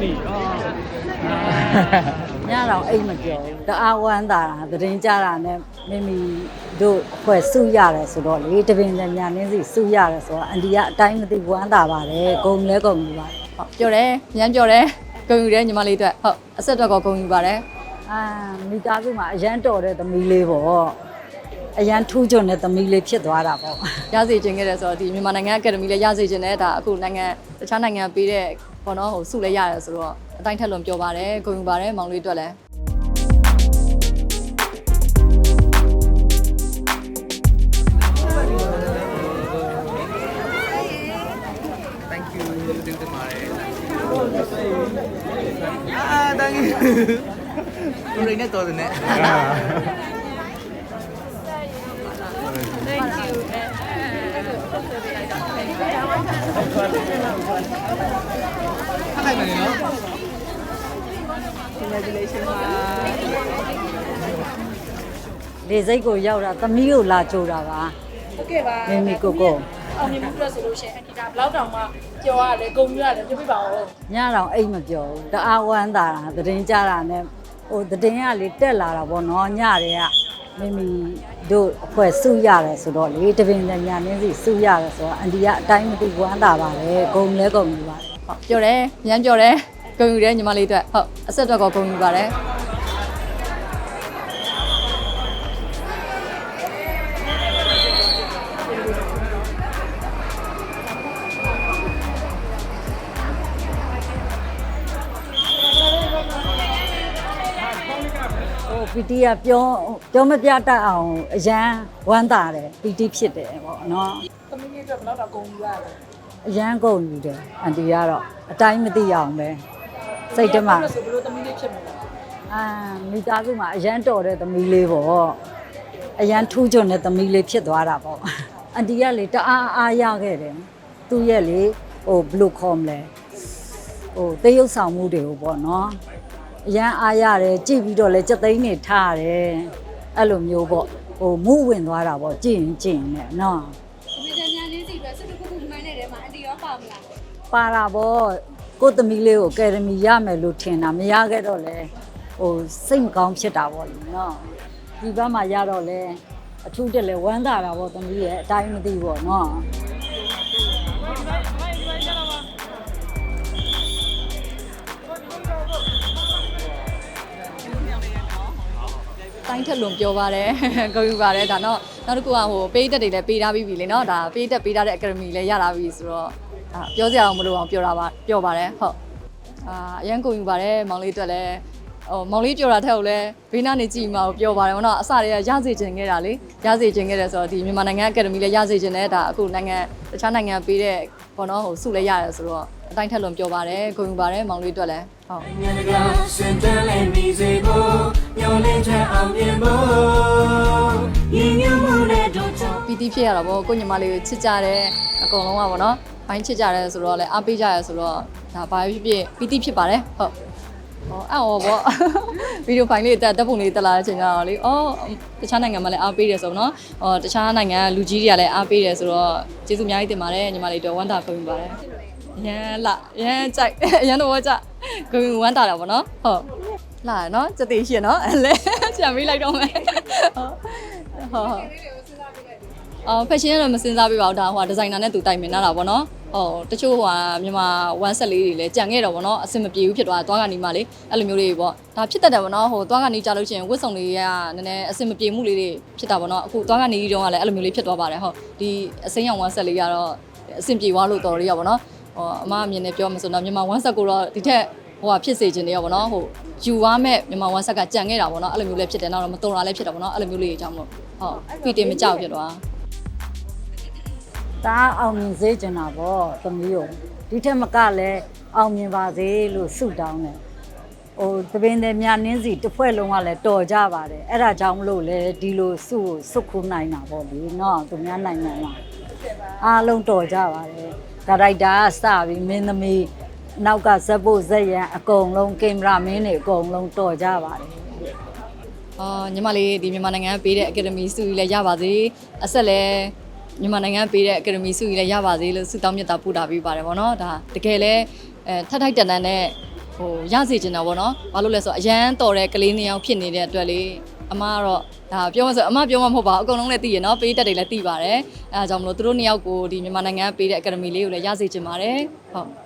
မိအော်ညတော့အိတ်မပြောဘူးတအားဝမ်းသာတာသတင်းကြတာနဲ့မိမိတို့အဖွဲ့စုရတယ်ဆိုတော့လေတပင်တညာနင်းစီစုရတယ်ဆိုတော့အန်ဒီကအတိုင်းမသိဝမ်းသာပါတယ်ဂုံလဲဂုံယူပါတယ်ဟုတ်ပြောတယ်ညံပြောတယ်ဂုံယူတယ်ညီမလေးအတွက်ဟုတ်အဆက်တော့ကောဂုံယူပါတယ်အာမိသားစုမှာအရန်တော်တဲ့သမီးလေးပေါ့အရန်ထူးချွန်တဲ့သမီးလေးဖြစ်သွားတာပေါ့ရစေခြင်းခဲ့တယ်ဆိုတော့ဒီမြန်မာနိုင်ငံအကယ်ဒမီလည်းရစေခြင်းနဲ့ဒါအခုနိုင်ငံတခြားနိုင်ငံပေးတဲ့ ဘောနော်ဟိုစုလည်းရတယ်ဆိုတော့အတိုင်းထက်လွန်ပြောပါတယ်ဂုံယူပါတယ်မောင်လေးအတွက်လည်း thank you တင်တင်ပါတယ်အာ thank you ကိုရင်းနဲ့တော်တယ်နဲ့ Thank you ခိုင်မယ်နော်လေစိတ်ကိုရောက်တာသမီးကိုလာကြိုတာပါဟုတ်ကဲ့ပါမိမိကိုကိုအောင်မြင်မှုအတွက်ဆိုလို့ရှိရင်အန်တီဒါဘလောက်တောင်မှကြော်ရတယ်ဂုံပြရတယ်ပြောပြပါဦးညတော့အိတ်မပြောဘူးတအားဝမ်းသာတာသတင်းကြတာနဲ့ဟိုသတင်းကလေတက်လာတာပေါ့နော်ညတွေကမိမိတို့အဖွဲ့စုရတယ်ဆိုတော့လေတပင်တညာနင်းစီစုရတယ်ဆိုတော့အန်ဒီကအတိုင်းမသိဝမ်းသာပါတယ်ဂုံလဲဂုံယူပါတယ် ဟုတ်ပြောတယ်ညံပြောတယ်ဂုံယူတယ်ညီမလေးအတွက်ဟုတ်အဆက်တော့ကောဂုံယူပါတယ်ဟိုပီတီကပြောပြောမပြတတ်အောင်အရန်ဝမ်းသာတယ်ပီတီဖြစ်တယ်ပေါ့နော်သမီးလေးအတွက်ဘလောက်တောင်ဂုံပြရတယ် အရန်ကုန်ယူတယ်အန်တီကတော့အတိုင်းမသိအောင်ပဲစိတ်တမဆိုဘလို့သမီးလေးဖြစ်မှာလဲအာမိသားစုမှာအရန်တော်တဲ့သမီးလေးပေါ့အရန်ထူးချွန်တဲ့သမီးလေးဖြစ်သွားတာပေါ့အန်တီကလေတအားအားရခဲ့တယ်သူ့ရဲ့လေဟိုဘယ်လိုခေါ်မလဲဟိုတေးရုပ်ဆောင်မှုတွေကိုပေါ့နော်အရန်အားရတယ်ကြည့်ပြီးတော့လေစက်သိန်းနေထားရတယ်အဲ့လိုမျိုးပေါ့ဟိုမူဝင်သွားတာပေါ့ကြည့်ရင်ကြည့်ရင်လည်းနော်ဒီနေ့ညနေစီအတွက်စတူကုကုမှန်းနေတဲ့မှာအန်တီရော ပါမလားပါတာပေါ့ကိုယ့်သမီးလေးကိုအကယ်ဒမီရမယ်လို့ထင်တာမရခဲ့တော့လေဟိုစိတ်မကောင်းဖြစ်တာပေါ့လေနော်ဒီဘက်မှာရတော့လေအထူးတက်လေဝမ်းသာတာပေါ့သမီးရဲ့အတိုင်းမသိပေါ့နော်တိုင်းထက်လွန်ပြောပါတယ်ဂုံယူပါတယ်ဒါတော့ နောက်တစ်ခုကဟိုပေးတက်တွေလည်းပေးထားပြီးပြီလေနော်ဒါပေးတက်ပေးထားတဲ့အကယ်ဒမီလည်းရလာပြီဆိုတော့ဒါပြောစရာတော့မလိုအောင်ပြောတာပါပြောပါတယ်ဟုတ်အာအရန်ဂုံယူပါတယ်မောင်လေးအတွက်လည်းဟိုမောင်လေးပြောတာထက်ကိုလည်းဘေးနားနေကြည့်မှာကိုပြောပါတယ်ဟိုတော့အစတည်းကရစေချင်ခဲ့တာလေရစေချင်ခဲ့တယ်ဆိုတော့ဒီမြန်မာနိုင်ငံအကယ်ဒမီလည်းရစေချင်တယ်ဒါအခုနိုင်ငံတခြားနိုင်ငံပေးတဲ့ဘောနော်ဟိုစုလည်းရတယ်ဆိုတော့အတိုင်းထက်လွန်ပြောပါတယ်ဂုံယူပါတယ်မောင်လေးအတွက်လည်းဟုတ် ပီတိဖြစ်ရတာပေါ့ကိုညီမလေးကိုချစ်ကြတယ်အကုန်လုံးကပေါ့နော်ဘိုင်းချစ်ကြတယ်ဆိုတော့လည်းအားပေးကြရဆိုတော့ဒါဘာဖြစ်ဖြစ်ပီတိဖြစ်ပါတယ်ဟုတ်ဟောအော်ပေါ့ဗီဒီယိုဖိုင်လေးတက်တက်ပုံလေးတက်လာတဲ့အချိန်ကျတော့လေအော်တခြားနိုင်ငံမှာလည်းအားပေးတယ်ဆိုတော့နော်ဟောတခြားနိုင်ငံကလူကြီးတွေကလည်းအားပေးတယ်ဆိုတော့ကျေးဇူးအများကြီးတင်ပါတယ်ညီမလေးတော့ဝမ်းသာခွင့်ပြုပါတယ်ရန်လာရန်ကြိုက်ရန်တော့ကြခွင့်ပြုဝမ်းသာတာပေါ့နော်ဟုတ်လာရနော်စက်သေးရှင်နော်အဲ့လေပြန်ပေးလိုက်တော့မယ်ဟုတ်ဟုတ် အော် fashion ကတော့မစင်စားပြပါဘူးဒါဟိုဒီဇိုင်နာနဲ့သူတိုင်ပင်လာတာပေါ့နော်ဟိုတချို့ဟိုမြန်မာ1 set လေးတွေလည်းကြံခဲ့တော့ပေါ့နော်အဆင်မပြေဘူးဖြစ်သွားတာသွားကနေမှလေအဲ့လိုမျိုးလေးပေါ့ဒါဖြစ်တတ်တယ်ပေါ့နော်ဟိုသွားကနေကြလို့ရှိရင်ဝတ်စုံလေးကနည်းနည်းအဆင်မပြေမှုလေးတွေဖြစ်တာပေါ့နော်အခုသွားကနေတုန်းကလည်းအဲ့လိုမျိုးလေးဖြစ်သွားပါတယ်ဟုတ်ဒီအစိမ်းရောင်1 set လေးကတော့အဆင်ပြေသွားလို့တော်ရရပေါ့နော်ဟိုအမအမြင်နဲ့ပြောမှဆိုတော့မြန်မာ1 set ကိုတော့ဒီထက်ဟိုဟာဖြစ်စေခြင်းတွေရောပေါ့နော်ဟိုယူသွားမဲ့မြန်မာ1 set ကကြံခဲ့တာပေါ့နော်အဲ့လိုမျိုးလေးဖြစ်တယ်နောက်တော့မတော်တာလည်းဖြစ်တာပေါ့နော်အဲ့လိုမျိုးလေးတွေကြောင့်မလို့ဟုတ်ပီတင်မကြောက်ဖြစ်သွား ဒါအောင်မြင်စေချင်တာပေါ့သမီးကိုဒီထက်မကလည်းအောင်မြင်ပါစေလို့ဆုတောင်းတယ်ဟိုတပင်းတဲ့မြနင်းစီတစ်ဖွဲ့လုံးကလည်းတော်ကြပါတယ်အဲ့ဒါကြောင့်မလို့လေဒီလိုစုကိုစုခုနိုင်တာပေါ့လေနော်သူများနိုင်ငံမှာအားလုံးတော်ကြပါတယ်ဒါရိုက်တာကစပြီးမင်းသမီးနောက်ကဇက်ဖို့ဇက်ရန်အကုန်လုံးကင်မရာမင်းတွေအကုန်လုံးတော်ကြပါတယ်အာညီမလေးဒီမြန်မာနိုင်ငံကပေးတဲ့အကယ်ဒမီဆုကြီးလည်းရပါစေအဆက်လည်း မြန်မာနိုင်ငံကပေးတဲ့အကယ်ဒမီဆုကြီးလည်းရပါစေလို့ဆုတောင်းမြတ်တာပို့တာပေးပါတယ်ဗောနော်ဒါတကယ်လဲအဲထက်ထိုက်တန်တန်နဲ့ဟဟိုရစေချင်တာပေါ့နော်ဘာလို့လဲဆိုတော့အရန်တော်တဲ့ကလေးနှစ်ယောက်ဖြစ်နေတဲ့အတွက်လေအမကတော့ဒါပြောမှဆိုအမပြောမှမဟုတ်ပါဘူးအကုန်လုံးလည်းသိရနော်ပေးတက်တွေလည်းသိပါတယ်အဲဒါကြောင့်မလို့သူတို့နှစ်ယောက်ကိုဒီမြန်မာနိုင်ငံကပေးတဲ့အကယ်ဒမီလေးကိုလည်းရစေချင်ပါတယ်ဟုတ်